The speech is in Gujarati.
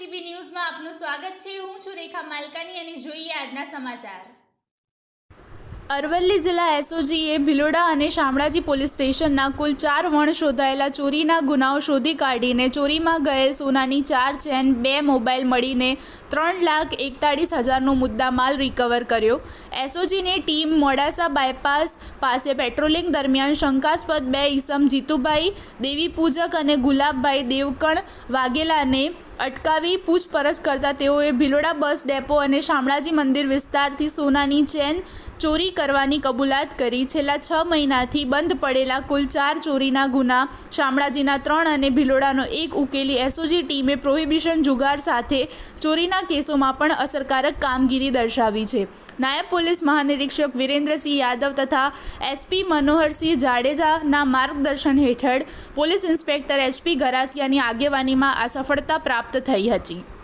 સ્વાગત છે. હું છું રેખા માલકાની અને જોઈએ આજના સમાચાર. અરવલ્લી જિલ્લા એસઓજીએ ભિલોડા અને શામળાજી પોલીસ સ્ટેશનના કુલ ચાર વણ શોધાયેલા ચોરીના ગુનાઓ શોધી કાઢીને ચોરીમાં ગયેલ સોનાની ચાર ચેન, બે મોબાઈલ મળીને ત્રણ લાખ એકતાળીસ હજારનો મુદ્દા માલ રિકવર કર્યો. એસઓજીની ટીમ મોડાસા બાયપાસ પાસે પેટ્રોલિંગ દરમિયાન શંકાસ્પદ બે ઈસમ જીતુભાઈ, દેવી પૂજક અને ગુલાબભાઈ દેવકણ વાઘેલાને અટકાવી પૂછપરછ કરતા તેઓએ ભિલોડા બસ ડેપો અને શામળાજી મંદિર વિસ્તારથી સોનાની ચેન ચોરી કરવાની કબૂલાત કરી. છેલ્લા છ મહિનાથી બંધ પડેલા કુલ ચાર ચોરીના ગુના શામળાજીના ત્રણ અને ભિલોડાનો એક ઉકેલી એસઓજી ટીમે પ્રોહિબિશન જુગાર સાથે ચોરીના કેસોમાં પણ અસરકારક કામગીરી દર્શાવી છે. નાયબ પોલીસ મહાનિરીક્ષક વિરેન્દ્રસિંહ યાદવ તથા એસપી મનોહરસિંહ જાડેજાના માર્ગદર્શન હેઠળ પોલીસ ઇન્સ્પેક્ટર એચપી ગરાસિયાની આગેવાનીમાં આ સફળતા પ્રાપ્ત થઈ હતી.